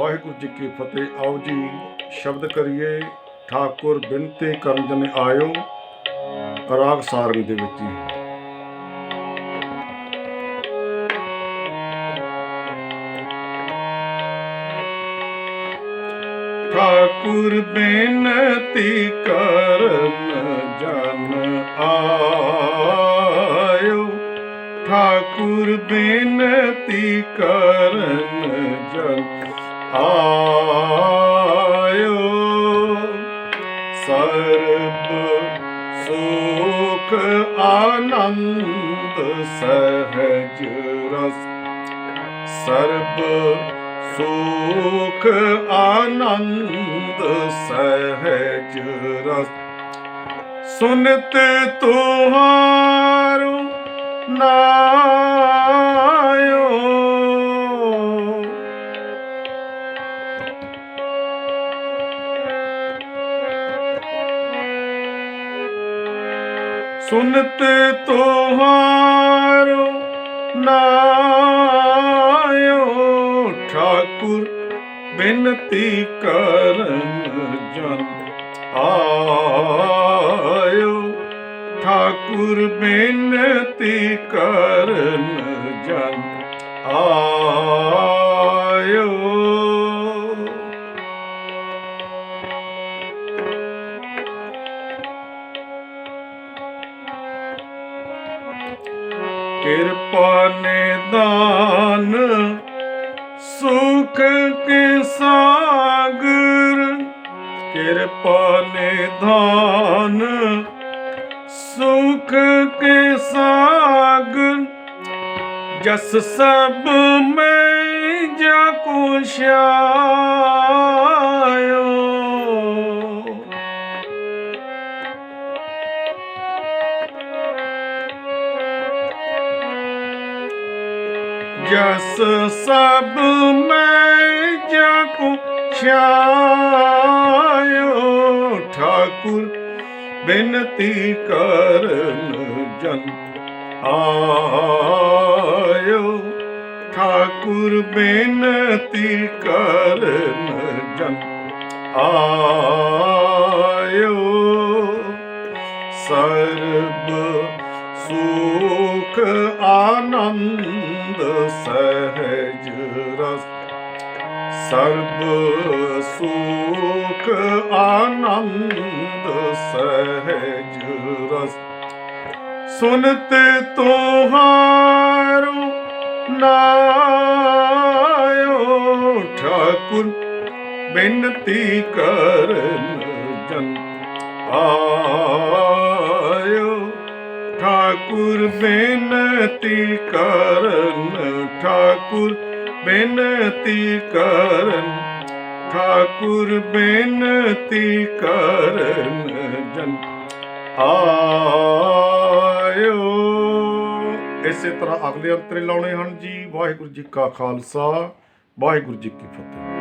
ਵਾਹਿਗੁਰੂ ਜੀ ਕੀ ਫਤਿਹ। ਆਓ ਜੀ, ਸ਼ਬਦ ਕਰੀਏ। ਠਾਕੁਰ ਬਿਨਤੀ ਕਰਨ ਜਨ ਆਇਓ। ਰਾਗ ਸਾਰੰਗ ਦੇ ਵਿੱਚ ਜੀ। ਠਾਕੁਰ ਬੇਨਤੀ ਕਰਨ ਜਨ ਆਇਓ। ਠਾਕੁਰ ਬੇਨਤੀ ਕਰਨ ਜਨ ਆਇਓ। ਸਰਬ ਸੁਖ ਆਨੰਦ ਸਹਿਜ ਰਸ। ਸਰਬ ਸੁਖ ਆਨੰਦ ਸਹਿਜ ਰਸ। ਸੁਨਤ ਤੁਹਾਰੋ ਨਾਇਓ ਸੁਨਤ ਤੁਹਾਰੋ ਨਾਇਓ ਠਾਕੁਰ ਬੇਨਤੀ ਕਰਨ ਜਨ ਆਇਓ। ਠਾਕੁਰ ਬੇਨਤੀ ਕਰਨ ਜਨ ਆਇਓ ਕਿਰਪਾ ਨਿਦਾਨ ਸੁਖ ਕੇ ਸਾਗਰ। ਕਿਰਪਾ ਨੇ ਦਾਨ ਸੁਖ ਕੇ ਸਾਗਰ। ਜਸ ਸਭ ਮੈਂ ਜਾ ਕੁਸ਼ਾਇਓ ਜਸ ਸਭ ਮੈਂ ਜਾਕੂ ਛਾਇਓ। ਠਾਕੁਰ ਬੇਨਤੀ ਕਰਨ ਜਨ ਆਇਓ। ਠਾਕੁਰ ਬੇਨਤੀ ਕਰਨ ਜਨ ਆਇਓ। ਸਰਬ ਸੁਖ ਆਨੰਦ ਸਹਿਜ ਰਸ। ਸਰਬ ਸੁਖ ਆਨੰਦ ਸਹਿਜ ਰਸ। ਸੁਨਤ ਤੁਹਾਰੋ ਨਾਇਓ ਠਾਕੁਰ, ਬੇਨਤੀ ਕਰਨ ਜਨ। ਆਇਓ ਠਾਕੁਰ ਬੇਨਤੀ ਕਰਨ, ਠਾਕੁਰ ਬੇਨਤੀ ਕਰਨ, ਠਾਕੁਰ ਬੇਨਤੀ ਕਰਨ ਜਨ ਆਇਓ। ਇਸੇ ਤਰ੍ਹਾਂ ਅਗਲੇ ਅੰਤਰੇ ਲਾਉਣੇ ਹਨ ਜੀ, ਵਾਹਿਗੁਰੂ ਜੀ ਕਾ ਖਾਲਸਾ, ਵਾਹਿਗੁਰੂ ਜੀ ਕੀ ਫਤਿਹ।